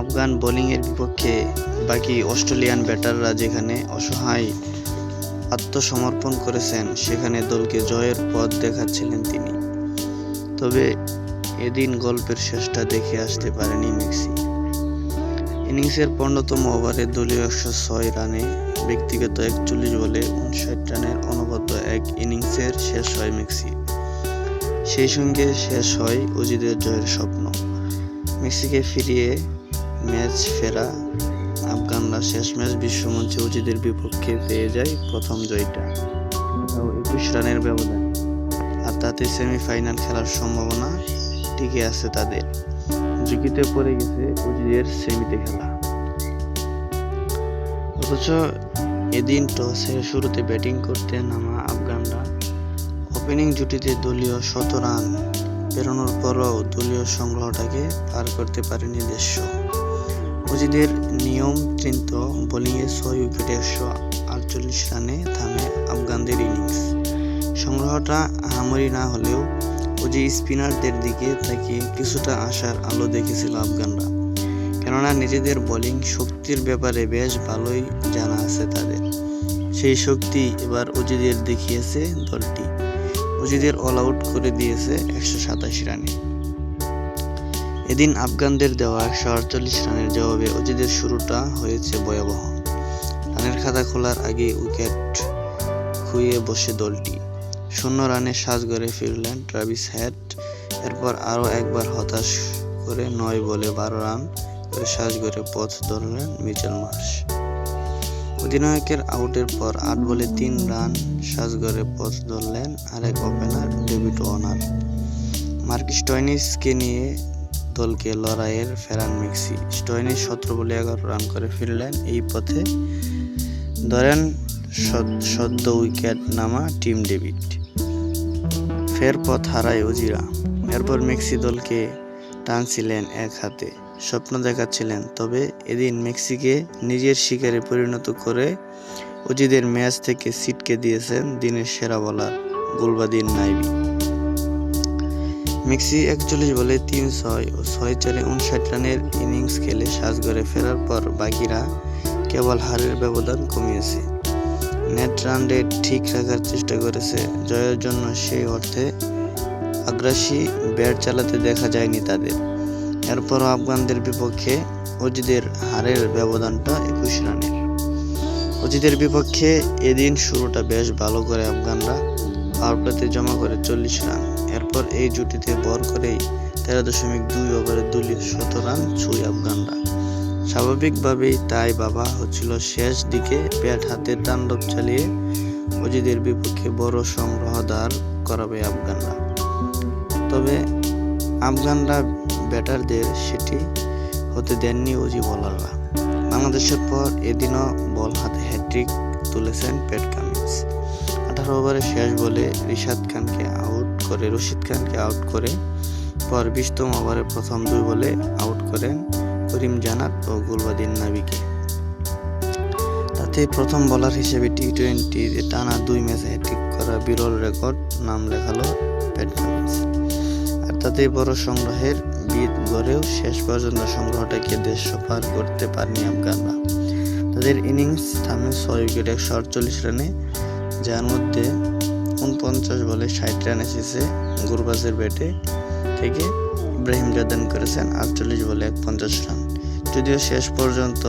আফগান বোলিংয়ের বিপক্ষে বাকি অস্ট্রেলিয়ান ব্যাটাররা যেখানে অসহায় আত্মসমর্পণ করেছেন, সেখানে দলকে জয়ের পথ দেখাচ্ছিলেন তিনি। তবে এদিন গল্পের শেষটা দেখে আসতে পারেনি মেক্সি ইনিংসের পনেরোতম ওভারে দলীয় একশো ছয় রানে ব্যক্তিগত একচল্লিশ বলে উনষাট রানের অনবদ্য এক ইনিংসের শেষ হয় মেক্সি সেই সঙ্গে শেষ হয় অজিদের জয়ের স্বপ্ন। মেক্সিকে ফিরিয়ে ম্যাচ ফেরা আফগানরা শেষ ম্যাচ বিশ্বমঞ্চে অজিদের বিপক্ষে পেয়ে যায় প্রথম জয়টা। একুশ রানের ব্যবধান। আর তাতে সেমিফাইনাল খেলার সম্ভাবনা টিকে আছে তাদের। ঝুঁকিতে পড়ে গেছে অজিদের সেমিতে খেলা। অথচ এদিন টস শুরুতে ব্যাটিং করতে নামা আফগানরা ওপেনিং জুটিতে দলীয় শত রান পেরোনোর পরও দলীয় সংগ্রহটাকে পার করতে পারেনি দেশ অজিদের নিয়মতৃন্ত বোলিংয়ে ছয় উইকেটে একশো আটচল্লিশ রানে থামে আফগানদের ইনিংস। সংগ্রহটা আহামরি না হলেও অজি স্পিনারদের দিকে তাকিয়ে কিছুটা আশার আলো দেখেছিল আফগানরা। কেননা নিজেদের বোলিং শক্তির ব্যাপারে বেশ ভালোই জানা আছে তাদের। সেই শক্তি এবার অজিদের দেখিয়েছে দলটি। অজিদের অল আউট করে দিয়েছে একশো সাতাশি রানে। এদিন আফগানদের দেওয়া একশো আটচল্লিশ রানের জবাবে অজিদের শুরুটা হয়েছে ভয়াবহ। রানের খাতা খোলার আগে উইকেট খুইয়ে বসে দলটি। শূন্য রানে সাজগড়ে ফিরলেন ট্রাভিস হ্যাট এরপর আরও একবার হতাশ করে নয় বলে বারো রান করে সাজগড়ে পথ ধরলেন মিচেল মার্শ। অধিনায়কের আউটের পর আট বলে তিন রান সাজগড়ে পথ ধরলেন আরেক ওপেনার ডেভিড ওয়ার্নার। মার্ক স্টয়নিসকে নিয়ে দলকে লড়াইয়ের ফেরান মেক্সি। স্টয়নিস সতেরো বলে এগারো রান করে ফিরলেন এই পথে। ধরেন সদ- সদ্য উইকেট নামা টিম ডেভিড। ফের পথ হারায় অজিরা এরপর মেক্সি দলকে টানছিলেন এক হাতে। স্বপ্ন দেখাচ্ছিলেন, তবে এদিন মেক্সিকে নিজের শিকারে পরিণত করে অজিদের ম্যাচ থেকে সিটকে দিয়েছেন দিনের সেরা বলার গুলবাদিন নাইবি। মেক্সি একচল্লিশ বলে তিন ছয় ও ছয় চারে উনষাট রানের ইনিংস খেলে সাজগড়ে ফেরার পর বাকিরা কেবল হারের ব্যবধান কমিয়েছে। নেট রান রেট ঠিক রাখার চেষ্টা করেছে। জয়ের জন্য সেই অর্থে আগ্রাসী ব্যাট চালাতে দেখা যায়নি তাদের। এরপরও আফগানদের বিপক্ষে অজিদের হারের ব্যবধানটা একুশ রানের। অজিদের বিপক্ষে এদিন শুরুটা বেশ ভালো করে আফগানরা পাওয়ার প্লেতে জমা করে চল্লিশ রান। এরপর এই জুটিতে বর করেই তেরো দশমিক দুই ওভারে দলীয় শত রান ছুঁই আফগানরা। স্বাভাবিকভাবেই তাই বাবা হচ্ছিল শেষ দিকে ব্যাট হাতে তাণ্ডব চালিয়ে অজিদের বিপক্ষে বড় সংগ্রহ দাঁড় করাবে আফগানরা। তবে আফগানরা ব্যাটারদের সেটি হতে দেননি অজি বলাররা। বাংলাদেশের পর এদিনও বল হাতে হ্যাট্রিক তুলেছেন প্যাট কামিন্স। আঠারো ওভারে শেষ বলে রিশাদ খানকে আউট করে রশিদ খানকে আউট করে পর বিশতম ওভারে প্রথম দুই বলে আউট করেন করিম জানাত ও গুলবাদিন নাবিকে। তাতে প্রথম বলার হিসেবে টি টোয়েন্টি টানা দুই ম্যাচে হ্যাট্রিক করা বিরল রেকর্ড নাম লেখালো প্যাট আর তাতে বড় সংগ্রহের বিদ গড়েও শেষ পর্যন্ত সংগ্রহটাকে দেশ পার করতে পারেনি আফগানরা। তাদের ইনিংস থামে ছয় উইকেট একশো আটচল্লিশ রানে, যার মধ্যে উনপঞ্চাশ বলে ষাট রান এসেছে গুরবাজের ব্যাটে। থেকে ইব্রাহিম জাদান করেছেন আটচল্লিশ বলে এক পঞ্চাশ রান। যদিও শেষ পর্যন্ত